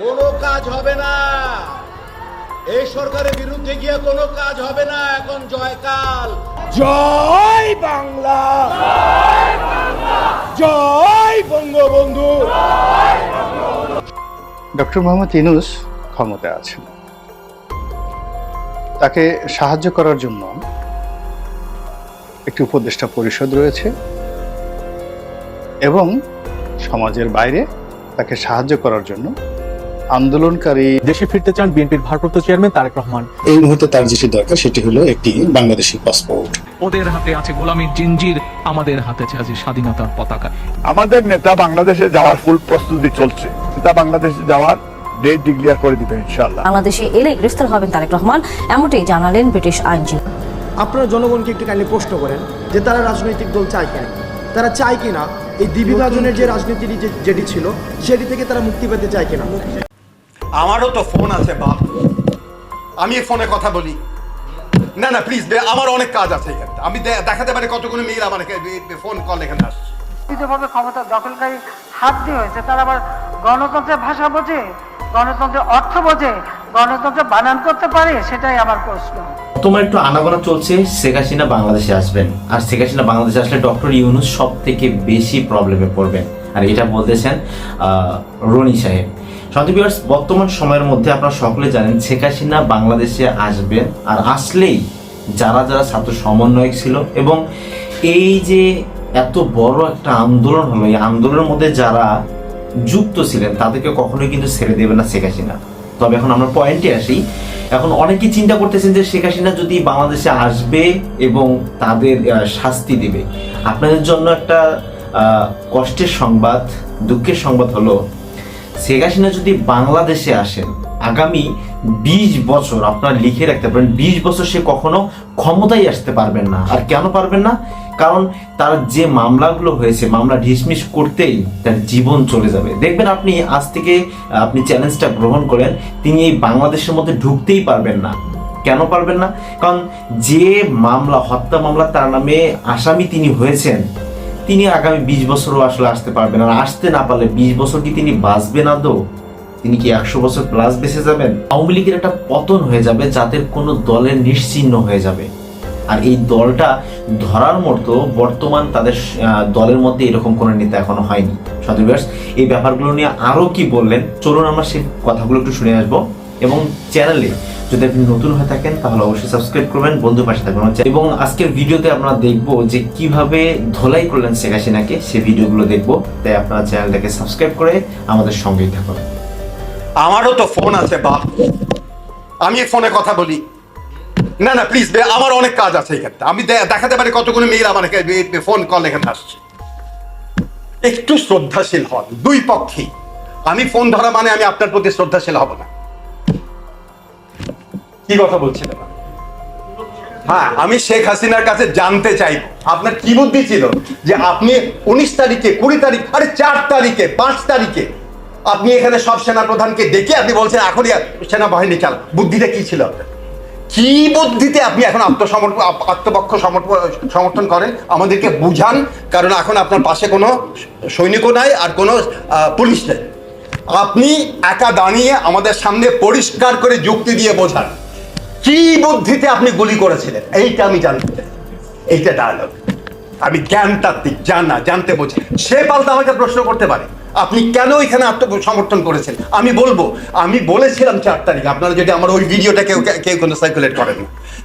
কোনো কাজ হবে না। এই সরকারের বিরুদ্ধে গিয়ে কোনো কাজ হবে না এখন জয়কাল। জয় বাংলা। জয় বঙ্গবন্ধু। ডক্টর মোহাম্মদ ইনুস ক্ষমতায় আছেন। তাকে সাহায্য করার জন্য একটি উপদেষ্টা পরিষদ রয়েছে এবং সমাজের বাইরে তাকে সাহায্য করার জন্য আন্দোলনকারী দেশে ফিরতে চান বিএনপির ভারপ্রাপ্ত চেয়ারম্যান তারেক রহমান। এই মুহূর্তে তার যেটি দরকার সেটি হলো একটি বাংলাদেশি পাসপোর্ট। ওদের হাতে আছে গোলামীর জিঞ্জির আমাদের হাতে আছে স্বাধীনতার পতাকা। আমাদের নেতা বাংলাদেশে যাওয়ার ফুল প্রস্তুতি চলছে। নেতা বাংলাদেশে যাওয়ার ডেট ডিক্লিয়ার করে দিবেন ইনশাআল্লাহ। বাংলাদেশে এলে গ্রেফতার হবেন তারেক রহমান এমনটাই জানালেন ব্রিটিশ আইনজীবী। আপনারা জনগণকে একটু কাইন্ডলি প্রশ্ন করেন যে তারা রাজনৈতিক দল চায় কেন? তারা চায় কিনা? এই দ্বিবিভাজনের যে রাজনীতি যেটি ছিল সেটি থেকে তারা মুক্তি পেতে চায় কিনা? আমারও তো ফোন আছে বাপ। আমি এই ফোনে কথা বলি। না না প্লিজ আমার অনেক কাজ আছে এখানে। আমি দেখাতে পারি কতগুলো মেয়ের আমার ফোন কল এখানে আসছে। ভাবে ক্ষমতা দখলকারী হাত দিয়ে হয়েছে তারা আবার গণতন্ত্রের ভাষা বোঝে গণতন্ত্রের অর্থ বোঝে গণতন্ত্র বানান করতে পারে সেটাই আমার প্রশ্ন। তোমার একটু আনাগোনা চলছে শেখ হাসিনা বাংলাদেশে আসবেন। আর শেখ হাসিনা বাংলাদেশে আসলে ডক্টর ইউনুস সব থেকে বেশি প্রবলেমে পড়বেন। আর এটা বলতেছেন রনি সাহেব। বিহার্স বর্তমান সময়ের মধ্যে আপনারা সকলে জানেন শেখ হাসিনা বাংলাদেশে আসবেন আর আসলেই যারা যারা ছাত্র সমন্বয়ক ছিল এবং এই যে এত বড় একটা আন্দোলন হলো, এই আন্দোলনের মধ্যে যারা যুক্ত ছিলেন, তাদেরকে কখনোই কিন্তু ছেড়ে দেবে না শেখ হাসিনা। তবে এখন আমরা পয়েন্টে আসি। এখন অনেকেই চিন্তা করতেছেন যে শেখ হাসিনা যদি বাংলাদেশে আসবে এবং তাদের শাস্তি দেবে। আপনাদের জন্য একটা কষ্টের সংবাদ, দুঃখের সংবাদ হলো শেখ হাসিনা যদি বাংলাদেশে আসেন, আগামী বিশ বছর আপনারা লিখে রাখতে পারেন, বিশ বছর সে কখনো ক্ষমতায় আসতে পারবেন না। আর কেন পারবেন না? কারণ তার যে মামলাগুলো হয়েছে, মামলা ডিসমিস করতেই তার জীবন চলে যাবে। দেখবেন আপনি আজ থেকে আপনি চ্যালেঞ্জটা গ্রহণ করেন, তিনি এই বাংলাদেশের মধ্যে ঢুকতেই পারবেন না। কেন পারবেন না? কারণ যে মামলা, হত্যা মামলা তার নামে আসামি তিনি হয়েছেন তিনি আগামী বিশ বছরও আসলে আসতে পারবেন। আর আসতে না পারলে বিশ বছর কি তিনি বাঁচবেন আদৌ তিনি কি একশো বছর প্লাস বেঁচে যাবেন? আওয়ামী লীগের একটা পতন হয়ে যাবে যাদের কোনো দলের নিশ্চিহ্ন হয়ে যাবে। আর এই দলটা ধরার মতো বর্তমান তাদের দলের মধ্যে এরকম কোনো নেতা এখনও হয়নি। সদরব্যাস এই ব্যাপারগুলো নিয়ে আরও কি বললেন? চলুন আমরা সেই কথাগুলো একটু শুনে আসব। এবং চ্যানেলে যদি আপনি নতুন হয়ে থাকেন, তাহলে অবশ্যই সাবস্ক্রাইব করবেন বন্ধু পাশে থাকবেন এবং আজকের ভিডিওতে আমরা দেখব যে কীভাবে ধোলাই করলেন শেখ হাসিনাকে, সেই ভিডিওগুলো দেখব। তাই আপনারা চ্যানেলটাকে সাবস্ক্রাইব করে আমাদের সঙ্গেই থাকুন। আমারও তো ফোন আছে, বাপ। আমি ফোনে কথা বলি। না না প্লিজ আমার অনেক কাজ আছে এখানে আমি দেখাতে পারি কতগুলো মেয়ের আমার ফোন কল এখানে আসছে। একটু শ্রদ্ধাশীল হন, দুই পক্ষেই। আমি ফোন ধরা মানে আমি আপনার প্রতি শ্রদ্ধাশীল হব না। কি কথা বলছিলেন? হ্যাঁ আমি শেখ হাসিনার কাছে জানতে চাইব। আপনার কি বুদ্ধি ছিল? যে আপনি উনিশ তারিখে, কুড়ি তারিখ, আরে চার তারিখে, পাঁচ তারিখে আপনি এখানে সব সেনা প্রধানকে ডেকে আপনি বলছেন, এখনই সেনাবাহিনী চাল বুদ্ধিটা কি ছিল আপনার? কি বুদ্ধিতে আপনি এখন আত্মসমর্পণ আত্মপক্ষ সমর্থন করেন? আমাদেরকে বুঝান, কারণ এখন আপনার পাশে কোনো সৈনিকও নাই আর কোনো পুলিশ নেই। আপনি একা দাঁড়িয়ে আমাদের সামনে পরিষ্কার করে যুক্তি দিয়ে বোঝান। কি বুদ্ধিতে আপনি গুলি করেছিলেন? এইটা আমি জানতে এইটা ডায়লগ আমি জ্ঞান তাত্ত্বিক জানা জানতে বোঝে সে পাল্টা আমাকে প্রশ্ন করতে পারে। আপনি কেন এখানে আত্মসমর্থন করেছেন? আমি বলব, আমি বলেছিলাম চার তারিখ, আপনারা যদি আমার ওই ভিডিওটা কেউ কেউ কোনো সার্কুলেট করেন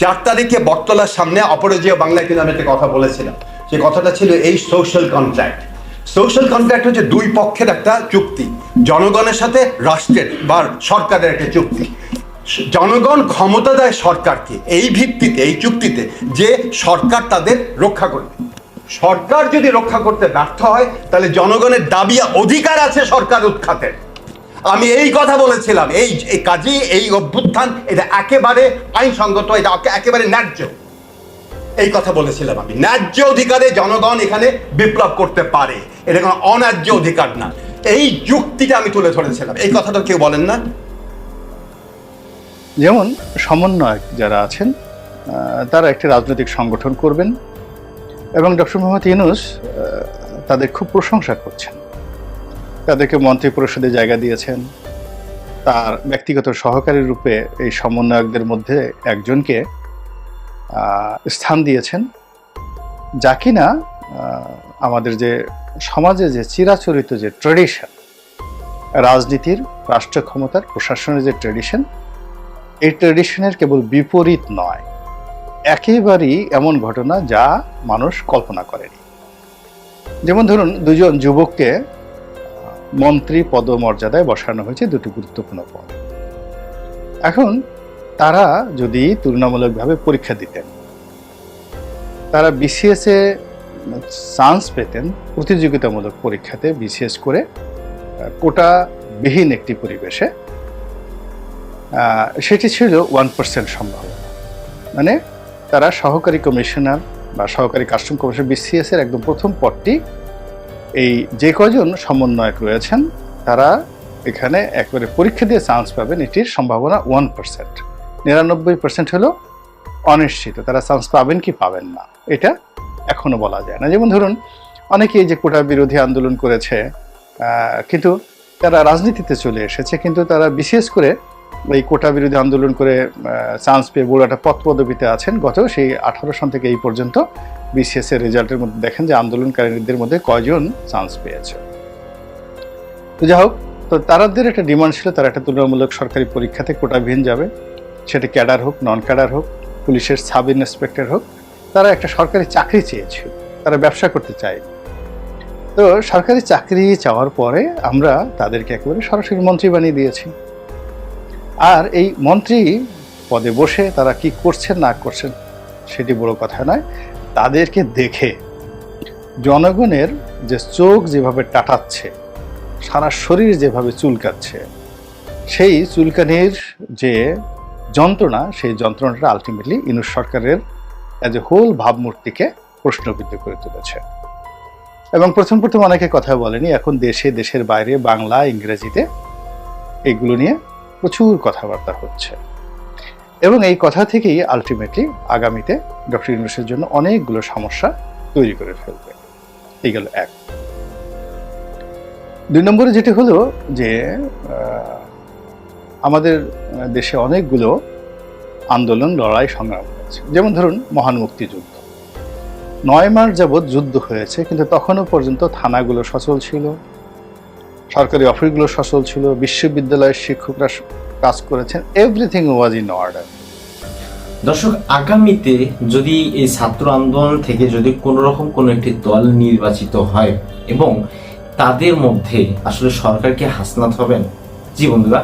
চার তারিখে বটতলার সামনে অপরাজীয় বাংলায় কিন্তু আমি একটা কথা বলেছিলাম। সেই কথাটা ছিল এই সোশ্যাল কন্ট্রাক্ট সোশ্যাল কন্ট্রাক্ট হচ্ছে দুই পক্ষের একটা চুক্তি, জনগণের সাথে রাষ্ট্রের বা সরকারের একটা চুক্তি। জনগণ ক্ষমতা দেয় সরকারকে, এই ভিত্তিতে, এই চুক্তিতে যে সরকার তাদের রক্ষা করবে। সরকার যদি রক্ষা করতে ব্যর্থ হয়, তাহলে জনগণের দাবি অধিকার আছে সরকার উৎখাতের আমি এই কথা বলেছিলাম, এই এই কাজী এই অভ্যুত্থান, এটা একেবারে আইনসঙ্গত, এটা একেবারে ন্যায্য। এই কথা বলেছিলাম আমি। ন্যায্য অধিকারে জনগণ এখানে বিপ্লব করতে পারে। এটা কোনো অন্যায্য অধিকার না। এই যুক্তিটা আমি তুলে ধরেছিলাম। এই কথাটা কেউ বলেন না। যেমন সমন্বয়ক যারা আছেন তারা একটি রাজনৈতিক সংগঠন করবেন এবং ডক্টর মোহাম্মদ ইউনুস তাদের খুব প্রশংসা করছেন। তাদেরকে মন্ত্রী পরিষদে জায়গা দিয়েছেন। তার ব্যক্তিগত সহকারী রূপে এই সমন্বয়কদের মধ্যে একজনকে স্থান দিয়েছেন। যা কিনা আমাদের যে সমাজে যে চিরাচরিত যে ট্রেডিশন রাজনীতির রাষ্ট্র ক্ষমতার প্রশাসনের যে ট্রেডিশন এই ট্রেডিশনের কেবল বিপরীত নয়। একেবারেই এমন ঘটনা যা মানুষ কল্পনা করেনি। যেমন ধরুন, দুজন যুবককে মন্ত্রী পদমর্যাদায় বসানো হয়েছে দুটি গুরুত্বপূর্ণ পদ। এখন তারা যদি তুলনামূলকভাবে পরীক্ষা দিতেন, তারা বিসিএস চান্স পেতেন প্রতিযোগিতামূলক পরীক্ষাতে বিশেষ করে কোটাবিহীন একটি পরিবেশে সেটি ছিল ওয়ান পার্সেন্ট সম্ভাবনা মানে তারা সহকারী কমিশনার বা সহকারী কাস্টম কমিশনার বিসিএস এর একদম প্রথম পদটি এই যে কজন সমন্বয়ক রয়েছেন, তারা এখানে একবারে পরীক্ষা দিয়ে চান্স পাবেন এটির সম্ভাবনা ওয়ান পার্সেন্ট নিরানব্বই পার্সেন্ট হলো অনিশ্চিত, তারা চান্স পাবেন কি পাবেন না, এটা এখনও বলা যায় না। যেমন ধরুন অনেকে এই যে কোটা বিরোধী আন্দোলন করেছে কিন্তু তারা রাজনীতিতে চলে এসেছে, কিন্তু তারা বিশেষ করে এই কোটা বিরোধী আন্দোলন করে চান্স পেয়ে বড় একটা পথ পদবিতে আছেন। গত সেই আঠারো সন থেকে এই পর্যন্ত বিসিএস এর রেজাল্টের মধ্যে দেখেন যে আন্দোলনকারীদের মধ্যে কয়জন চান্স পেয়েছে। তো যাই হোক, তো তারাদের একটা ডিমান্ড ছিল, তারা একটা তুলনামূলক সরকারি পরীক্ষাতে কোটাবিহীন যাবে। সেটা ক্যাডার হোক নন ক্যাডার হোক, পুলিশের সাব ইন্সপেক্টর হোক, তারা একটা সরকারি চাকরি চেয়েছিল, তারা ব্যবসা করতে চায় তো সরকারি চাকরি চাওয়ার পরে আমরা তাদেরকে একেবারে সরাসরি মন্ত্রী বানিয়ে দিয়েছি। আর এই মন্ত্রী পদে বসে তারা কি করছেন, না করছেন, সেটি বড় কথা নয়। তাদেরকে দেখে জনগণের যে চোখ যেভাবে টাটাচ্ছে, সারা শরীর যেভাবে চুলকাচ্ছে, সেই চুলকানির যে যন্ত্রণা, সেই যন্ত্রণাটা আলটিমেটলি ইনুস সরকারের অ্যাজ এ হোল ভাবমূর্তিকে প্রশ্নবিদ্ধ করে তুলেছে। এবং প্রথম প্রথম অনেকে কথা বলেনি, এখন দেশে, দেশের বাইরে, বাংলা, ইংরেজিতে এগুলো নিয়ে প্রচুর কথাবার্তা হচ্ছে। এবং এই কথা থেকেই আলটিমেটলি আগামীতে ডক্টর ইউনুসের জন্য অনেকগুলো সমস্যা তৈরি করে ফেলবে। এই গেল এক। দুই নম্বরে যেটি হলো যে আমাদের দেশে অনেকগুলো আন্দোলন, লড়াই সংগ্রাম হয়েছে। যেমন ধরুন মহান মুক্তিযুদ্ধ। নয় মাস যাবৎ যুদ্ধ হয়েছে, কিন্তু তখনও পর্যন্ত থানাগুলো সচল ছিল। সরকারি অফিসগুলো সচল ছিল, বিশ্ববিদ্যালয়ের শিক্ষকরা কাজ করেছেন এভরিথিং ওয়াজ ইন অর্ডার দর্শক, আগামীতে যদি এই ছাত্র আন্দোলন থেকে যদি কোনো রকম কোনো একটি দল নির্বাচিত হয় এবং তাদের মধ্যে আসলে সরকারকে হাসনাত হবেন? জি বন্ধুরা,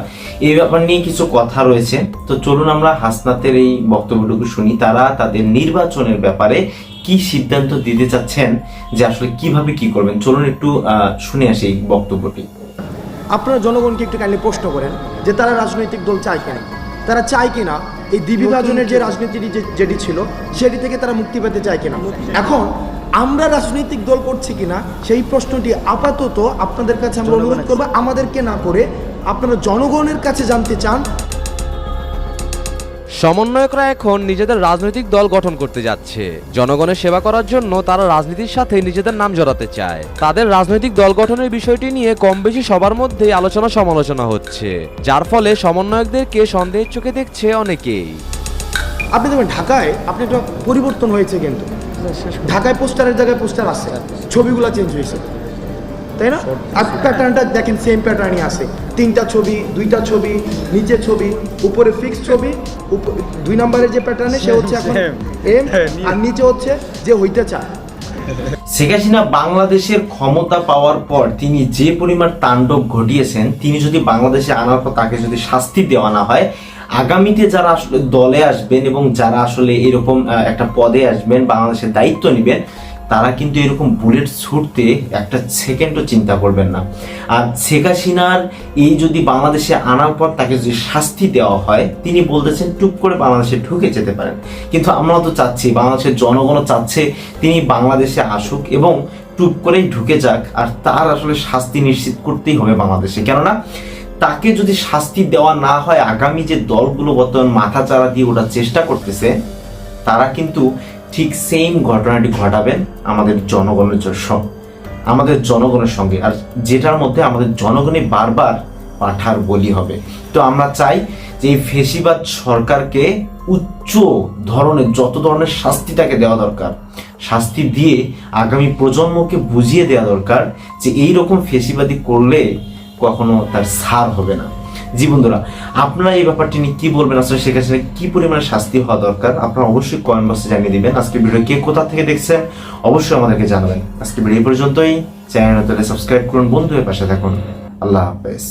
এই ব্যাপার নিয়ে কিছু কথা রয়েছে। তো চলুন আমরা হাসনাতের এই বক্তব্যটুকু শুনি। তারা তাদের নির্বাচনের ব্যাপারে কি সিদ্ধান্ত দিতে চাচ্ছেন? যে আসলে কীভাবে কি করবেন? চলুন একটু শুনে আসি এই বক্তব্যটি। আপনারা জনগণকে একটু কাইন্ডলি প্রশ্ন করেন যে তারা রাজনৈতিক দল চায় কিনা। তারা চায় কিনা এই দ্বিবিভাজনের যে রাজনীতিটি যে যেটি ছিল সেটি থেকে তারা মুক্তি পেতে চায় কিনা? এখন আমরা রাজনৈতিক দল করছি কিনা সেই প্রশ্নটি আপাতত আপনাদের কাছে আমরা অনুরোধ করব আমাদেরকে না করে আপনারা জনগণের কাছে জানতে চান সমন্বয়করা এখন নিজেদের রাজনৈতিক দল গঠন করতে যাচ্ছে। জনগণের সেবা করার জন্য তারা রাজনীতির সাথে নিজেদের নাম জড়াতে চায়। তাদের রাজনৈতিক দল গঠনের বিষয়টি নিয়ে কম বেশি সবার মধ্যে আলোচনা সমালোচনা হচ্ছে যার ফলে সমন্বয়কদেরকে সন্দেহের চোখে দেখছে অনেকেই। আপনি দেখবেন ঢাকায় আপনি একটা পরিবর্তন হয়েছে কিন্তু। ঢাকায় পোস্টারের জায়গায় পোস্টার আছে। ছবিগুলো চেঞ্জ হয়েছে। তাই না? প্যাটার্নটা দেখেন সেম প্যাটার্নই আছে। তিনটা ছবি দুইটা ছবি নিচে ছবি উপরে ফিক্স ছবি দুই নম্বরের যে প্যাটার্নে সে হচ্ছে এখন এম আর নিচে হচ্ছে যে হইতে চায়। শেখ হাসিনা বাংলাদেশের ক্ষমতা পাওয়ার পর তিনি যে পরিমাণ তাণ্ডব ঘটিয়েছেন তিনি যদি বাংলাদেশে আনার পর তাকে যদি শাস্তি দেওয়া না হয় আগামীতে যারা আসলে দলে আসবেন এবং যারা আসলে এরকম আহ, একটা পদে আসবেন বাংলাদেশের দায়িত্ব নেবেন তারা কিন্তু এরকম বুলেট ছুটতে একটা সেকেন্ডও চিন্তা করবেন না। আর শেখ হাসিনার এই যদি বাংলাদেশে আনার পর তাকে যদি শাস্তি দেওয়া হয়, তিনি বলতেছেন টুপ করে বাংলাদেশে ঢুকে যেতে পারেন। কিন্তু আমরা তো চাচ্ছি, বাংলাদেশের জনগণও চাচ্ছে তিনি বাংলাদেশে আসুক এবং টুপ করেই ঢুকে যাক, আর তার আসলে শাস্তি নিশ্চিত করতেই হবে বাংলাদেশে। কেননা তাকে যদি শাস্তি দেওয়া না হয়, আগামী যে দলগুলো বর্তমান মাথা চারা দিয়ে ওঠার চেষ্টা করতেছে তারা কিন্তু ঠিক সেম ঘটনাটি ঘটাবেন আমাদের জনগণের আমাদের জনগণের সঙ্গে। আর যেটার মধ্যে আমাদের জনগণই বারবার পাঠার বলি হবে। তো আমরা চাই যে এই ফেসিবাদ সরকারকে উচ্চ ধরনের, যত ধরনের শাস্তিটাকে দেওয়া দরকার, শাস্তি দিয়ে আগামী প্রজন্মকে বুঝিয়ে দেওয়া দরকার যে এই রকম ফেসিবাদী করলে কখনো তার সার হবে না। জি বন্ধুরা আপনারা এই ব্যাপারটি নিয়ে কি বলবেন? আসলে সেক্ষেত্রে কি পরিমাণে শাস্তি হওয়া দরকার? আপনারা অবশ্যই কমেন্ট বক্সে জানিয়ে দিবেন। আজকে ভিডিও কে কোথা থেকে দেখছেন, অবশ্যই আমাদেরকে জানাবেন। আজকে ভিডিও পর্যন্তই। চ্যানেল সাবস্ক্রাইব করুন। বন্ধুদের পাশে থাকুন। আল্লাহ হাফেজ।